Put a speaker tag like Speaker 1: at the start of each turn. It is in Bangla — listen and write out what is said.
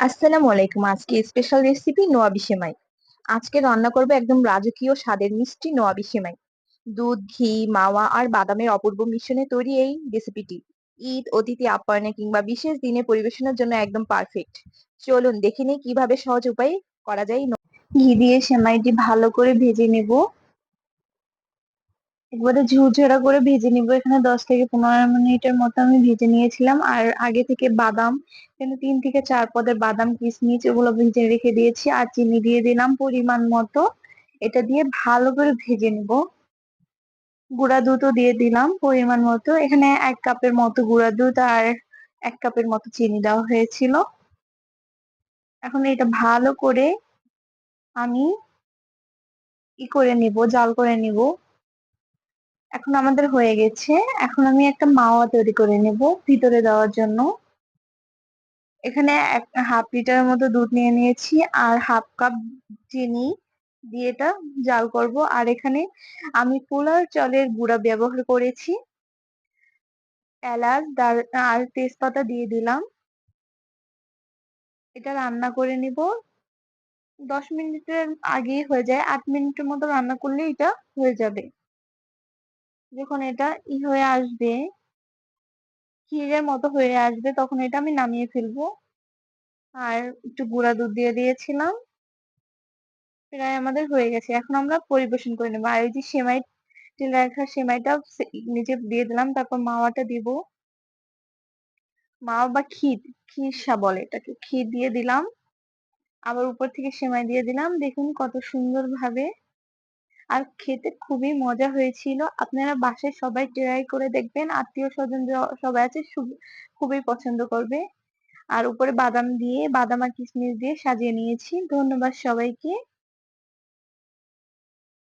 Speaker 1: আসসালামু আলাইকুম। আজকে স্পেশাল রেসিপি নোয়াবি সেমাই। আজকে রান্না করব একদম রাজকীয় স্বাদের মিষ্টি নোয়াবি সেমাই। দুধ, ঘি, মাওয়া আর বাদামের অপূর্ব মিশ্রণে তৈরি এই রেসিপিটি ঈদ, অতিথি আপ্যায়নে কিংবা বিশেষ দিনে পরিবেশনের জন্য একদম পারফেক্ট চলুন দেখে নিই কীভাবে সহজ উপায়ে করা যায় ঘি দিয়ে সেমাইটি ভালো করে ভেজে নেব। একবারে ঝুরঝরা করে ভেজে নিব। এখানে দশ থেকে পনেরো মিনিটের মতো আমি ভেজে নিয়েছিলাম। আর আগে থেকে বাদাম, এখানে তিন থেকে চার পদের বাদাম, কিশমিশ এগুলো ভেজে রেখে দিয়েছি। আর চিনি দিয়ে দিলাম পরিমাণ মতো। এটা দিয়ে ভালো করে ভেজে নিব। গুঁড়া দুধও দিয়ে দিলাম পরিমাণ মতো। এখানে এক কাপের মতো গুঁড়া দুধ আর এক কাপের মতো চিনি দেওয়া হয়েছিল। এখন এটা ভালো করে আমি ই করে নিব, জাল করে নিব। এখন আমাদের হয়ে গেছে। এখন আমি একটা মাওয়া তৈরি করে নেব ভিতরে দেওয়ার জন্য। এখানে এক হাফ লিটারের মতো দুধ নিয়ে নিয়েছি আর হাফ কাপ চিনি দিয়ে এটা জাল করব। আর এখানে আমি পোলার চালের গুঁড়া ব্যবহার করেছি। এলাচ আর তেজপাতা দিয়ে দিলাম। এটা রান্না করে নিব। দশ মিনিটের আগেই হয়ে যায়। আট মিনিটের মতো রান্না করলে এটা হয়ে যাবে। যখন এটা ই হয়ে আসবে, ক্ষীরের মতো হয়ে আসবে, তখন এটা আমি নামিয়ে ফেলব। আর একটু গুঁড়া দুধ দিয়ে দিয়েছিলাম। প্রায় আমাদের হয়ে গেছে। এখন আমরা পরিবেশন করে নেব। আর এই যে সেমাই, তেলে রাখা সেমাইটা নিচে দিয়ে দিলাম, তারপর মাওয়াটা দিব। মাওয়া বা ক্ষীর ক্ষীরসা বলে এটাকে। ক্ষীর দিয়ে দিলাম। আবার উপর থেকে সেমাই দিয়ে দিলাম। দেখুন কত সুন্দর ভাবে আর খেতে খুবই মজা হয়েছিল। আপনারা বাসায় সবাই ট্রাই করে দেখবেন, আত্মীয় স্বজন সবাই আছে খুবই পছন্দ করবে। আর উপরে বাদাম দিয়ে, বাদাম আর কিশমিশ দিয়ে সাজিয়ে নিয়েছি। ধন্যবাদ সবাইকে।